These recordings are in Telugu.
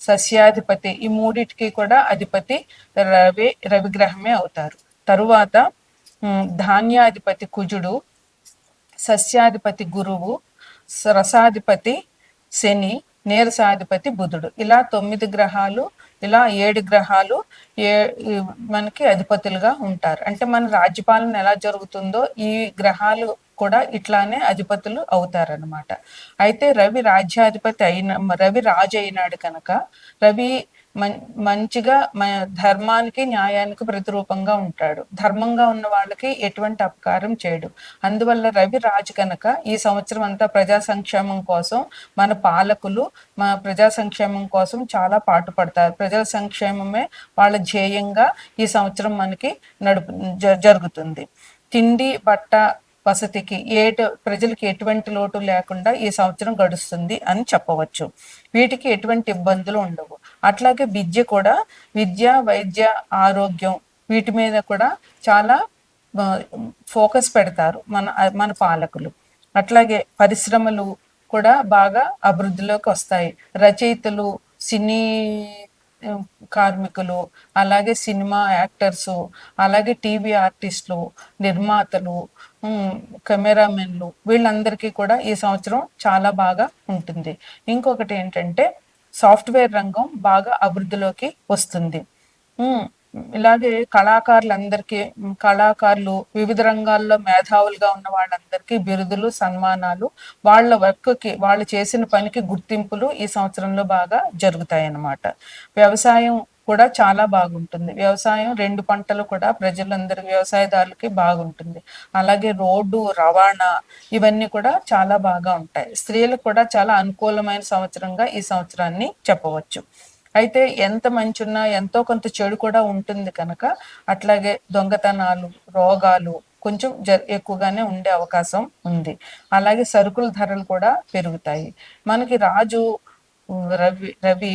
సస్యాధిపతి. ఈ మూడిటికి కూడా అధిపతి రవి రవిగ్రహమే అవుతారు. తరువాత ధాన్యాధిపతి కుజుడు సస్యాధిపతి గురువు రసాధిపతి శని నీరసాధిపతి బుధుడు. ఇలా తొమ్మిది గ్రహాలు ఇలా ఏడు గ్రహాలు ఏ మనకి అధిపతులుగా ఉంటారు. అంటే మన రాజ్యపాలన ఎలా జరుగుతుందో ఈ గ్రహాలు కూడా ఇట్లానే అధిపతులు అవుతారనమాట అయితే రవి రాజ్యాధిపతి అయిన రవి రాజు అయినాడు కనుక రవి మంచిగా ధర్మానికి న్యాయానికి ప్రతిరూపంగా ఉంటాడు. ధర్మంగా ఉన్న వాళ్ళకి ఎటువంటి అపకారం చేయడు. అందువల్ల రవి రాజు కనుక ఈ సంవత్సరం అంతా ప్రజా సంక్షేమం కోసం మన పాలకులు మన ప్రజా సంక్షేమం కోసం చాలా పాటుపడతారు. ప్రజల సంక్షేమమే వాళ్ళ ధ్యేయంగా ఈ సంవత్సరం మనకి నడుపు జ- జరుగుతుంది. తిండి బట్ట వసతికి ఏటు ప్రజలకి ఎటువంటి లోటు లేకుండా ఈ సంవత్సరం గడుస్తుంది అని చెప్పవచ్చు. వీటికి ఎటువంటి ఇబ్బందులు ఉండవు. అట్లాగే విద్య కూడా విద్య వైద్య ఆరోగ్యం వీటి మీద కూడా చాలా ఫోకస్ పెడతారు మన మన పాలకులు. అట్లాగే పరిశ్రమలు కూడా బాగా అభివృద్ధిలోకి వస్తాయి. రచయితలు సినీ కార్మికులు అలాగే సినిమా యాక్టర్స్ అలాగే టీవీ ఆర్టిస్టులు నిర్మాతలు కెమెరామెన్లు వీళ్ళందరికీ కూడా ఈ సంవత్సరం చాలా బాగా ఉంటుంది. ఇంకొకటి ఏంటంటే సాఫ్ట్వేర్ రంగం బాగా అభివృద్ధిలోకి వస్తుంది. ఇలాగే కళాకారులందరికీ కళాకారులు వివిధ రంగాల్లో మేధావులుగా ఉన్న వాళ్ళందరికీ బిరుదులు సన్మానాలు వాళ్ళ వర్క్కి వాళ్ళు చేసిన పనికి గుర్తింపులు ఈ సంవత్సరంలో బాగా జరుగుతాయి అన్నమాట వ్యవసాయం కూడా చాలా బాగుంటుంది. వ్యవసాయం రెండు పంటలు కూడా ప్రజలందరూ వ్యవసాయదారులకి బాగుంటుంది. అలాగే రోడ్డు రవాణా ఇవన్నీ కూడా చాలా బాగా ఉంటాయి. స్త్రీలకు కూడా చాలా అనుకూలమైన సంవత్సరంగా ఈ సంవత్సరాన్ని చెప్పవచ్చు. అయితే ఎంత మంచి ఉన్నా ఎంతో కొంత చెడు కూడా ఉంటుంది కనుక అట్లాగే దొంగతనాలు రోగాలు కొంచెం జ ఎక్కువగానే ఉండే అవకాశం ఉంది. అలాగే సరుకుల ధరలు కూడా పెరుగుతాయి. మనకి రాజు రవి రవి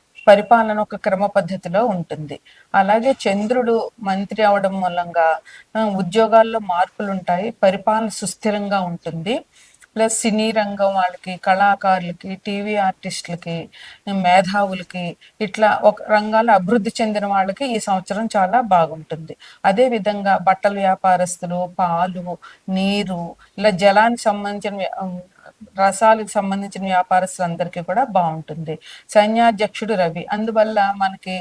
పరిపాలన ఒక క్రమ పద్ధతిలో ఉంటుంది. అలాగే చంద్రుడు మంత్రి అవడం మూలంగా ఉద్యోగాల్లో మార్పులు ఉంటాయి పరిపాలన సుస్థిరంగా ఉంటుంది. ప్లస్ సినీ రంగం వాళ్ళకి కళాకారులకి టీవీ ఆర్టిస్టులకి మేధావులకి ఇట్లా ఒక రంగాలు అభివృద్ధి చెందిన వాళ్ళకి ఈ సంవత్సరం చాలా బాగుంటుంది. అదే విధంగా బట్టల వ్యాపారస్తులు పాలు నీరు ఇలా జలానికి సంబంధించిన వ్య- రసాలకు సంబంధించిన వ్యాపారస్తులందరికీ కూడా బాగుంటుంది. సైన్యాధ్యక్షుడు రవి. అందువల్ల మనకి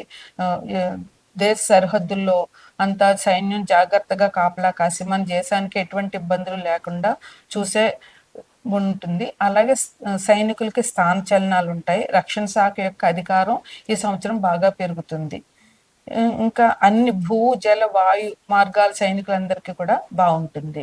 దేశ సరిహద్దుల్లో అంతా సైన్యం జాగ్రత్తగా కాపలా కాసి మన దేశానికి ఎటువంటి ఇబ్బందులు లేకుండా చూసే ఉంటుంది. అలాగే సైనికులకి స్థాన చలనాలు ఉంటాయి. రక్షణ శాఖ యొక్క అధికారం ఈ సంవత్సరం బాగా పెరుగుతుంది. ఇంకా అన్ని భూ జల వాయు మార్గాల సైనికులందరికీ కూడా బాగుంటుంది.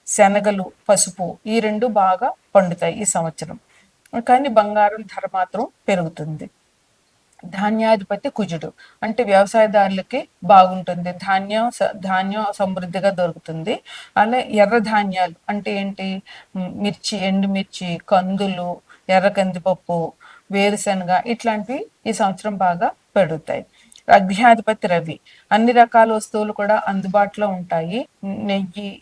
శనగలు పసుపు ఈ రెండు బాగా పండుతాయి ఈ సంవత్సరం. కానీ బంగారం ధర మాత్రం పెరుగుతుంది. ధాన్యాధిపతి కుజుడు. అంటే వ్యవసాయదారులకి బాగుంటుంది. ధాన్యం స- ధాన్యం సమృద్ధిగా దొరుకుతుంది. అలా ఎర్ర ధాన్యాలు అంటే ఏంటి? మిర్చి ఎండుమిర్చి కందులు ఎర్ర కందిపప్పు వేరుశనగ ఇట్లాంటివి ఈ సంవత్సరం బాగా పెరుగుతాయి. అగ్నియాధిపతి రవి. అన్ని రకాల వస్తువులు కూడా అందుబాటులో ఉంటాయి. నెయ్యి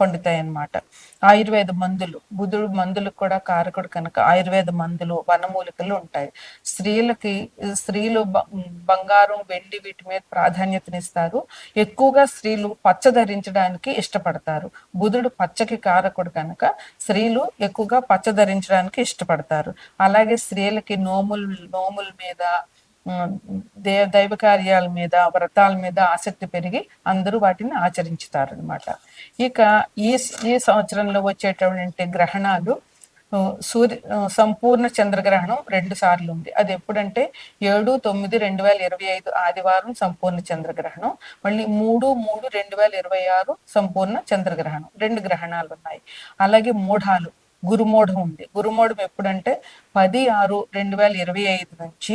పండుతాయి అన్నమాట ఆయుర్వేద మందులు బుధుడు మందులు కూడా కారకుడు కనుక ఆయుర్వేద మందులు వనమూలికలు ఉంటాయి. స్త్రీలకి స్త్రీలు బ- బంగారం వెండి వీటి మీద ప్రాధాన్యతనిస్తారు. ఎక్కువగా స్త్రీలు పచ్చ ధరించడానికి ఇష్టపడతారు. బుధుడు పచ్చకి కారకుడు కనుక స్త్రీలు ఎక్కువగా పచ్చ ధరించడానికి ఇష్టపడతారు. అలాగే స్త్రీలకి నోములు నోముల మీద దే దైవ కార్యాల మీద వ్రతాల మీద ఆసక్తి పెరిగి అందరూ వాటిని ఆచరించుతారు అనమాట ఇక ఈ ఈ సంవత్సరంలో వచ్చేటటువంటి గ్రహణాలు సూర్య సంపూర్ణ చంద్రగ్రహణం రెండు సార్లు ఉంది. అది ఎప్పుడంటే ఏడు తొమ్మిది రెండు వేల ఇరవై ఐదు ఆదివారం సంపూర్ణ చంద్రగ్రహణం మళ్ళీ మూడు మూడు రెండు వేల ఇరవై ఆరు సంపూర్ణ చంద్రగ్రహణం. రెండు గ్రహణాలు ఉన్నాయి. అలాగే మూఢాలు గురుమూఢం ఉంది. గురుమూఢం ఎప్పుడంటే పది ఆరు రెండు వేల ఇరవై ఐదు నుంచి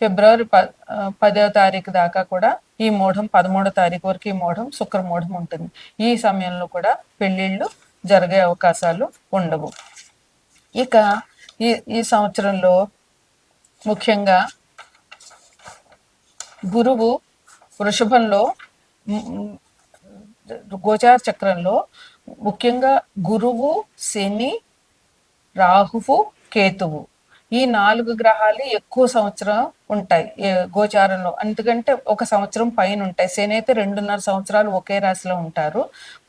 ఫిబ్రవరి ప పదవ తారీఖు దాకా కూడా ఈ మూఢం పదమూడో తారీఖు వరకు ఈ మూఢం శుక్ర మూఢం ఉంటుంది. ఈ సమయంలో కూడా పెళ్ళిళ్ళు జరిగే అవకాశాలు ఉండవు. ఇక ఈ ఈ సంవత్సరంలో ముఖ్యంగా గురువు వృషభంలో గోచార చక్రంలో ముఖ్యంగా గురువు శని రాహువు కేతువు. ఈ నాలుగు గ్రహాలు ఎక్కువ సంవత్సరం ఉంటాయి గోచారంలో. ఎందుకంటే ఒక సంవత్సరం పైన ఉంటాయి. శని అయితే రెండున్నర సంవత్సరాలు ఒకే రాశిలో ఉంటారు.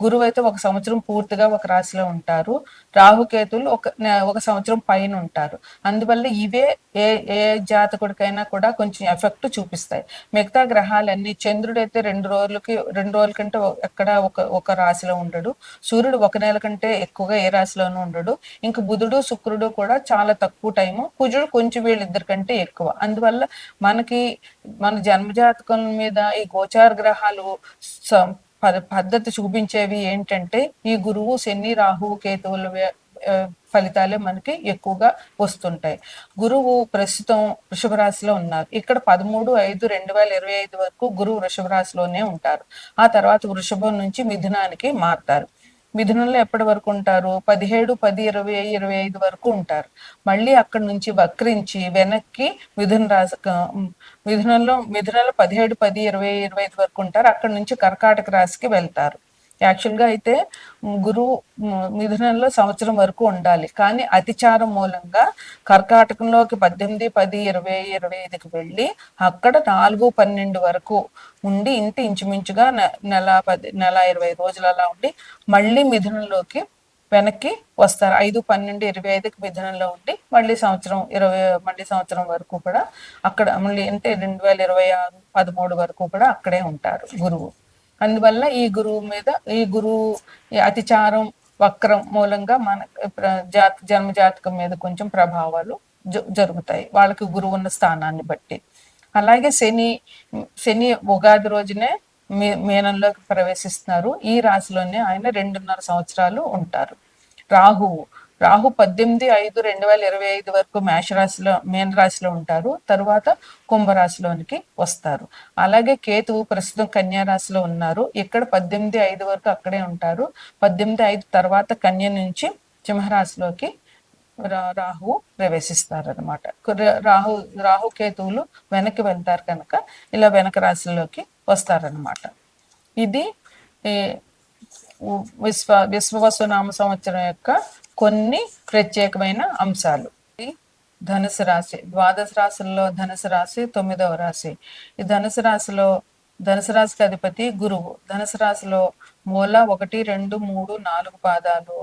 గురువు అయితే ఒక సంవత్సరం పూర్తిగా ఒక రాశిలో ఉంటారు. రాహుకేతులు ఒక ఒక సంవత్సరం పైన ఉంటారు. అందువల్ల ఇవే ఏ ఏ జాతకుడికైనా కూడా కొంచెం ఎఫెక్ట్ చూపిస్తాయి. మిగతా గ్రహాలన్నీ చంద్రుడు అయితే రెండు రోజులకి రెండు రోజుల కంటే ఎక్కడ ఒక ఒక రాశిలో ఉండడు. సూర్యుడు ఒక నెల కంటే ఎక్కువగా ఏ రాశిలోనూ ఉండడు. ఇంకా బుధుడు శుక్రుడు కూడా చాలా తక్కువ టైము. కుజుడు కొంచెం వీళ్ళిద్దరి కంటే ఎక్కువ. అందువల్ల మనకి మన జన్మజాతకం మీద ఈ గోచార గ్రహాలు పద్ధతి చూపించేవి ఏంటంటే ఈ గురువు శని రాహువు కేతువుల ఫలితాలే మనకి ఎక్కువగా వస్తుంటాయి. గురువు ప్రస్తుతం వృషభ రాశిలో ఉన్నారు. ఇక్కడ పదమూడు ఐదు రెండు వేల ఇరవై ఐదు వరకు గురువు వృషభ రాశిలోనే ఉంటారు. ఆ తర్వాత వృషభం నుంచి మిథునానికి మారుతారు. మిథునంలో ఎప్పటి వరకు ఉంటారు? పదిహేడు పది ఇరవై ఇరవై ఐదు వరకు ఉంటారు. మళ్ళీ అక్కడి నుంచి వక్రించి వెనక్కి మిథున రాశి మిథునంలో మిథునంలో పదిహేడు పది ఇరవై ఇరవై ఐదు వరకు ఉంటారు. అక్కడి నుంచి కర్కాటక రాశికి వెళ్తారు. యాక్చువల్గా అయితే గురువు మిథునంలో సంవత్సరం వరకు ఉండాలి. కానీ అతిచారం మూలంగా కర్కాటకంలోకి పద్దెనిమిది పది ఇరవై ఇరవై ఐదుకి వెళ్ళి అక్కడ నాలుగు పన్నెండు వరకు ఉండి ఇంటి ఇంచుమించుగా నెల పది నెల ఇరవై రోజులు అలా ఉండి మళ్ళీ మిథునంలోకి వెనక్కి వస్తారు. ఐదు పన్నెండు ఇరవై ఐదుకి మిథునంలో ఉండి మళ్ళీ సంవత్సరం ఇరవై మళ్ళీ సంవత్సరం వరకు కూడా అక్కడ మళ్ళీ అంటే రెండు వేల ఇరవై ఆరు పదమూడు వరకు కూడా అక్కడే ఉంటారు గురువు. అందువల్ల ఈ గురువు మీద ఈ గురువు అతిచారం వక్రం మూలంగా మన జాత జన్మ జాతకం మీద కొంచెం ప్రభావాలు జరుగుతాయి. వాళ్ళకి గురువు ఉన్న స్థానాన్ని బట్టి. అలాగే శని శని ఉగాది రోజునే మీ మీనంలోకి ప్రవేశిస్తున్నారు. ఈ రాశిలోనే ఆయన రెండున్నర సంవత్సరాలు ఉంటారు. రాహువు రాహు పద్దెనిమిది ఐదు రెండు వేల ఇరవై ఐదు వరకు మేషరాశిలో మీన రాశిలో ఉంటారు. తరువాత కుంభరాశిలోనికి వస్తారు. అలాగే కేతువు ప్రస్తుతం కన్యా రాశిలో ఉన్నారు. ఇక్కడ పద్దెనిమిది ఐదు వరకు అక్కడే ఉంటారు. పద్దెనిమిది ఐదు తర్వాత కన్య నుంచి సింహరాశిలోకి రాహు ప్రవేశిస్తారు అనమాట రాహు రాహు కేతువులు వెనక్కి వెళ్తారు కనుక ఇలా వెనక రాశిలోకి వస్తారనమాట ఇది విశ్వ విశ్వవసునామ సంవత్సరం యొక్క కొన్ని ప్రత్యేకమైన అంశాలు. ధనుసు రాశి ద్వాదశ రాశుల్లో ధనుసు రాశి తొమ్మిదవ రాశి. ఈ ధనుసు రాశిలో ధనుసు రాశికి అధిపతి గురువు. ధనుసు రాశిలో మూల ఒకటి రెండు మూడు నాలుగు పాదాలు.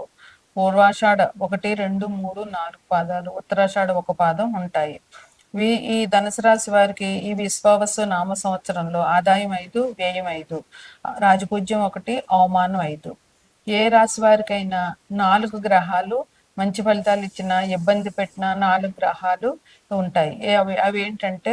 పూర్వాషాఢ ఒకటి రెండు మూడు నాలుగు పాదాలు. ఉత్తరాషాఢ ఒక పాదం ఉంటాయి. ఈ ధనుసు రాశి వారికి ఈ విశ్వావసు నామ సంవత్సరంలో ఆదాయం ఐదు వ్యయం ఐదు. రాజపూజ్యం ఒకటి అవమానం ఐదు. ఏ రాశి వారికైనా నాలుగు గ్రహాలు మంచి ఫలితాలు ఇచ్చిన ఇబ్బంది పెట్టిన నాలుగు గ్రహాలు ఉంటాయి. అవి అవి ఏంటంటే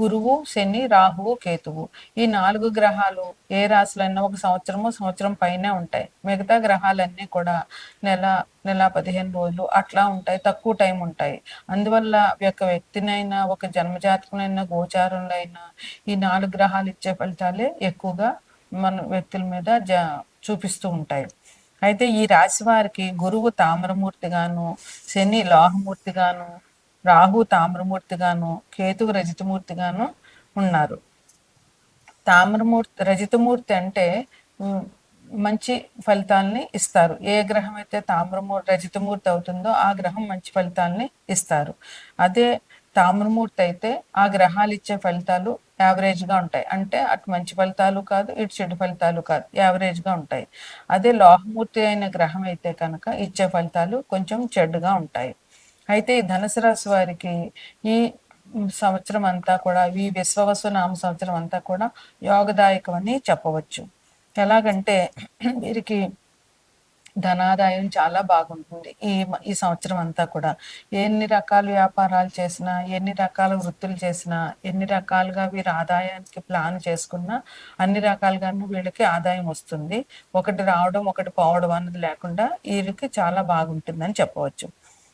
గురువు శని రాహువు కేతువు. ఈ నాలుగు గ్రహాలు ఏ రాశులైనా ఒక సంవత్సరము సంవత్సరం పైనే ఉంటాయి. మిగతా గ్రహాలన్నీ కూడా నెల నెల పదిహేను రోజులు అట్లా ఉంటాయి. తక్కువ టైం ఉంటాయి. అందువల్ల యొక్క వ్యక్తినైనా ఒక జన్మజాతకునైనా గోచారంలో అయినా ఈ నాలుగు గ్రహాలు ఇచ్చే ఫలితాలే ఎక్కువగా మన వ్యక్తుల మీద జ చూపిస్తూ ఉంటాయి. అయితే ఈ రాశి వారికి గురువు తామ్రమూర్తిగాను శని లోహమూర్తిగాను రాహు తామ్రమూర్తిగాను కేతువు రజితమూర్తిగాను ఉన్నారు. తామ్రమూర్తి రజితమూర్తి అంటే మంచి ఫలితాలని ఇస్తారు. ఏ గ్రహం అయితే తామ్రమూర్తి రజితమూర్తి అవుతుందో ఆ గ్రహం మంచి ఫలితాలని ఇస్తారు. అదే తామ్రమూర్తి అయితే ఆ గ్రహాలు ఇచ్చే ఫలితాలు యావరేజ్గా ఉంటాయి. అంటే అటు మంచి ఫలితాలు కాదు ఇటు చెడు ఫలితాలు కాదు. యావరేజ్గా ఉంటాయి. అదే లోహమూర్తి అయిన గ్రహం అయితే కనుక ఇచ్చే ఫలితాలు కొంచెం చెడుగా ఉంటాయి. అయితే ఈ ధనుసు రాశి వారికి ఈ సంవత్సరం అంతా కూడా ఈ విశ్వవసు నామ సంవత్సరం అంతా కూడా యోగదాయకం అని చెప్పవచ్చు. ఎలాగంటే వీరికి ధనాదాయం చాలా బాగుంటుంది ఈ ఈ సంవత్సరం అంతా కూడా. ఎన్ని రకాల వ్యాపారాలు చేసినా ఎన్ని రకాల వృత్తులు చేసినా ఎన్ని రకాలుగా వీరు ఆదాయానికి ప్లాన్ చేసుకున్నా అన్ని రకాలుగాను వీళ్ళకి ఆదాయం వస్తుంది. ఒకటి రావడం ఒకటి పోవడం అన్నది లేకుండా వీరికి చాలా బాగుంటుందని చెప్పవచ్చు.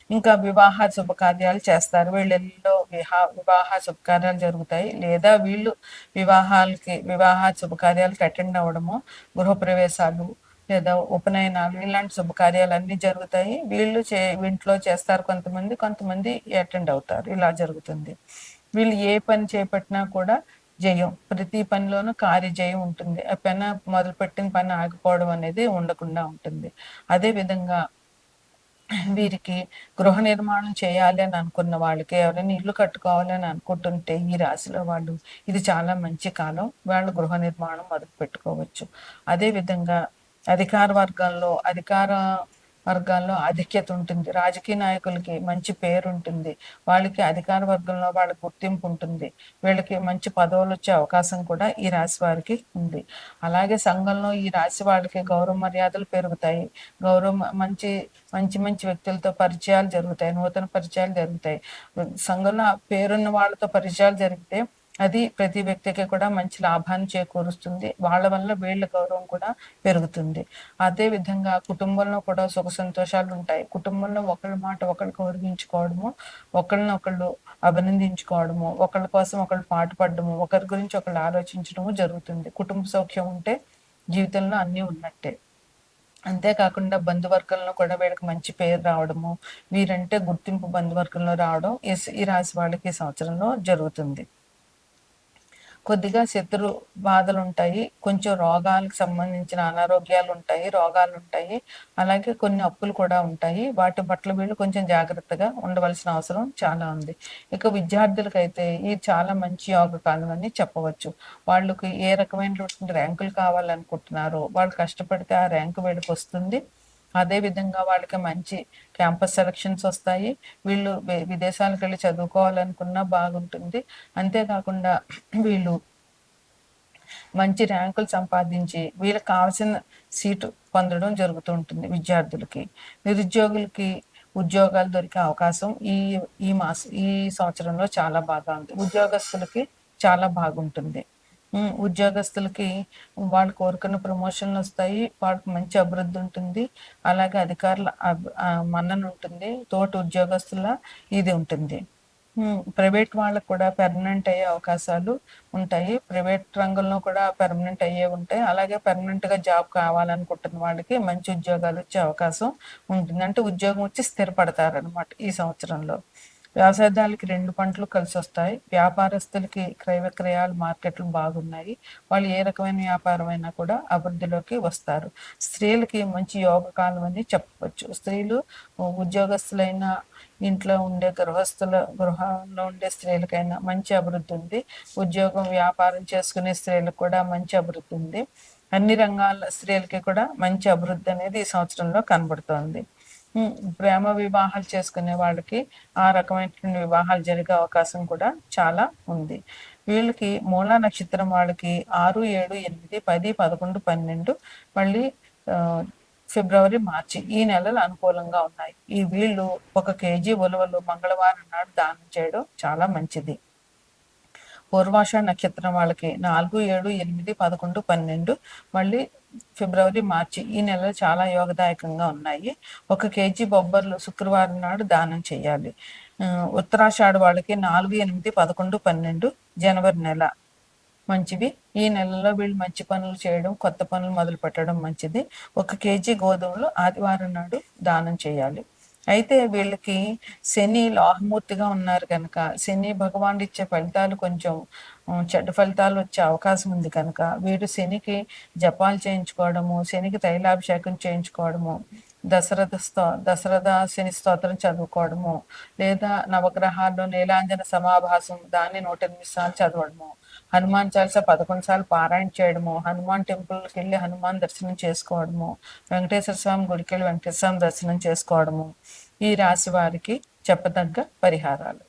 ఇంకా వివాహ శుభకార్యాలు చేస్తారు. వీళ్ళల్లో విహా వివాహ శుభకార్యాలు జరుగుతాయి. లేదా వీళ్ళు వివాహాలకి వివాహ శుభకార్యాలకి అటెండ్ అవ్వడము గృహప్రవేశాలు లేదా ఉపనయనాలు ఇలాంటి శుభకార్యాలు అన్ని జరుగుతాయి. వీళ్ళు చే ఇంట్లో చేస్తారు కొంతమంది కొంతమంది అటెండ్ అవుతారు. ఇలా జరుగుతుంది. వీళ్ళు ఏ పని చేపట్టినా కూడా జయం. ప్రతి పనిలోనూ కార్యజయం ఉంటుంది. ఆ పని మొదలుపెట్టిన పని ఆగిపోవడం అనేది ఉండకుండా ఉంటుంది. అదే విధంగా వీరికి గృహ నిర్మాణం చేయాలి అని అనుకున్న వాళ్ళకి ఎవరైనా ఇల్లు కట్టుకోవాలని అనుకుంటుంటే ఈ రాశిలో వాళ్ళు ఇది చాలా మంచి కాలం. వాళ్ళు గృహ నిర్మాణం మొదలు పెట్టుకోవచ్చు అదే విధంగా అధికార వర్గాల్లో అధికార వర్గాల్లో ఆధిక్యత ఉంటుంది. రాజకీయ నాయకులకి మంచి పేరు ఉంటుంది. వాళ్ళకి అధికార వర్గంలో వాళ్ళ గుర్తింపు ఉంటుంది. వీళ్ళకి మంచి పదవులు వచ్చే అవకాశం కూడా ఈ రాశి వారికి ఉంది. అలాగే సంఘంలో ఈ రాశి వాళ్ళకి గౌరవ మర్యాదలు పెరుగుతాయి. గౌరవ మంచి మంచి మంచి వ్యక్తులతో పరిచయాలు జరుగుతాయి. నూతన పరిచయాలు జరుగుతాయి. సంఘంలో పేరున్న వాళ్ళతో పరిచయాలు జరిగితే అది ప్రతి వ్యక్తికి కూడా మంచి లాభాన్ని చేకూరుస్తుంది. వాళ్ళ వల్ల వీళ్ళ గౌరవం కూడా పెరుగుతుంది. అదే విధంగా కుటుంబంలో కూడా సుఖ సంతోషాలు ఉంటాయి. కుటుంబంలో ఒకళ్ళ మాట ఒకళ్ళు గౌరవించుకోవడము ఒకళ్ళని ఒకళ్ళు అభినందించుకోవడము ఒకళ్ళ కోసం ఒకళ్ళు పాటుపడము ఒకరి గురించి ఒకళ్ళు ఆలోచించడము జరుగుతుంది. కుటుంబ సౌఖ్యం ఉంటే జీవితంలో అన్నీ ఉన్నట్టే. అంతేకాకుండా బంధువర్గంలో కూడా వీళ్ళకి మంచి పేరు రావడము వీరంటే గుర్తింపు బంధువర్గంలో రావడం ఈ ఈ రాశి వాళ్ళకి ఈ సంవత్సరంలో జరుగుతుంది. కొద్దిగా శత్రు బాధలు ఉంటాయి కొంచెం రోగాలకు సంబంధించిన అనారోగ్యాలు ఉంటాయి రోగాలు ఉంటాయి అలాగే కొన్ని అప్పులు కూడా ఉంటాయి. వాటి పట్ల వీళ్ళు కొంచెం జాగ్రత్తగా ఉండవలసిన అవసరం చాలా ఉంది. ఇక విద్యార్థులకైతే ఇది చాలా మంచి యోగ కాలం అని చెప్పవచ్చు. వాళ్ళకి ఏ రకమైనటువంటి ర్యాంకులు కావాలనుకుంటున్నారో వాళ్ళు కష్టపడితే ఆ ర్యాంకు వీళ్ళకి వస్తుంది అదే విధంగా వాళ్ళకి మంచి క్యాంపస్ సెలక్షన్స్ వస్తాయి. వీళ్ళు విదేశాలకు వెళ్ళి చదువుకోవాలనుకున్నా బాగుంటుంది. అంతేకాకుండా వీళ్ళు మంచి ర్యాంకులు సంపాదించి వీళ్ళకి కావాల్సిన సీటు పొందడం జరుగుతూ ఉంటుంది విద్యార్థులకి. నిరుద్యోగులకి ఉద్యోగాలు దొరికే అవకాశం ఈ ఈ మాస ఈ సంవత్సరంలో చాలా బాగా ఉంది. ఉద్యోగస్తులకి చాలా బాగుంటుంది. ఉద్యోగస్తులకి వాళ్ళు కోరుకున్న ప్రమోషన్లు వస్తాయి వాళ్ళకి మంచి అభివృద్ధి ఉంటుంది. అలాగే అధికారుల మన్నన ఉంటుంది తోటి ఉద్యోగస్తుల ఇది ఉంటుంది. ప్రైవేట్ వాళ్ళకు కూడా పెర్మనెంట్ అయ్యే అవకాశాలు ఉంటాయి. ప్రైవేట్ రంగంలో కూడా పెర్మనెంట్ అయ్యే ఉంటాయి. అలాగే పెర్మనెంట్గా జాబ్ కావాలనుకుంటున్న వాళ్ళకి మంచి ఉద్యోగాలు వచ్చే అవకాశం ఉంటుంది. అంటే ఉద్యోగం వచ్చి స్థిరపడతారనమాట ఈ సంవత్సరంలో. వ్యవసాయదారులకి రెండు పంటలు కలిసి వస్తాయి. వ్యాపారస్తులకి క్రయ విక్రయాలు మార్కెట్లు బాగున్నాయి. వాళ్ళు ఏ రకమైన వ్యాపారం అయినా కూడా అభివృద్ధిలోకి వస్తారు. స్త్రీలకి మంచి యోగ కాలం అని చెప్పవచ్చు స్త్రీలు ఉద్యోగస్తులైన ఇంట్లో ఉండే గృహస్థుల గృహంలో ఉండే స్త్రీలకైనా మంచి అభివృద్ధి ఉంది. ఉద్యోగం వ్యాపారం చేసుకునే స్త్రీలకు కూడా మంచి అభివృద్ధి ఉంది. అన్ని రంగాల స్త్రీలకి కూడా మంచి అభివృద్ధి అనేది ఈ సంవత్సరంలో కనబడుతోంది. ప్రేమ వివాహాలు చేసుకునే వాళ్ళకి ఆ రకమైనటువంటి వివాహాలు జరిగే అవకాశం కూడా చాలా ఉంది. వీళ్ళకి మూలా నక్షత్రం వాళ్ళకి ఆరు ఏడు ఎనిమిది పది పదకొండు పన్నెండు మళ్ళీ ఫిబ్రవరి మార్చి ఈ నెలలు అనుకూలంగా ఉన్నాయి. ఈ వీళ్ళు ఒక కేజీ ఉలవలు మంగళవారం నాడు దానం చేయడం చాలా మంచిది. పూర్వాష నక్షత్రం వాళ్ళకి నాలుగు ఏడు ఎనిమిది పదకొండు పన్నెండు మళ్ళీ ఫిబ్రవరి మార్చి ఈ నెలలు చాలా యోగదాయకంగా ఉన్నాయి. ఒక కేజీ బొబ్బర్లు శుక్రవారం నాడు దానం చేయాలి. ఉత్తరాషాఢ వాళ్ళకి నాలుగు ఎనిమిది పదకొండు పన్నెండు జనవరి నెల మంచివి. ఈ నెలలో వీళ్ళు మంచి పనులు చేయడం కొత్త పనులు మొదలు పెట్టడం మంచిది. ఒక కేజీ గోధుమలు ఆదివారం నాడు దానం చేయాలి. అయితే వీళ్ళకి శని లాహమూర్తిగా ఉన్నారు కనుక శని భగవానుడు ఇచ్చే ఫలితాలు కొంచెం చెడ్డ ఫలితాలు వచ్చే అవకాశం ఉంది కనుక వీడు శనికి జపాలు చేయించుకోవడము శనికి తైలాభిషేకం చేయించుకోవడము దశరథ స్తో దశరథ శని స్తోత్రం చదువుకోవడము లేదా నవగ్రహాల్లో నీలాంజన సమాభాసం దాన్ని నూట ఎనిమిది సార్లు చదవడము హనుమాన్ చాలీస పదకొండు సార్లు పారాయణ చేయడము హనుమాన్ టెంపుల్కి వెళ్ళి హనుమాన్ దర్శనం చేసుకోవడము వెంకటేశ్వర స్వామి గుడికి వెళ్ళి వెంకటేశ్వర స్వామి దర్శనం చేసుకోవడము ఈ రాశి వారికి చెప్పదగ్గ పరిహారాలు.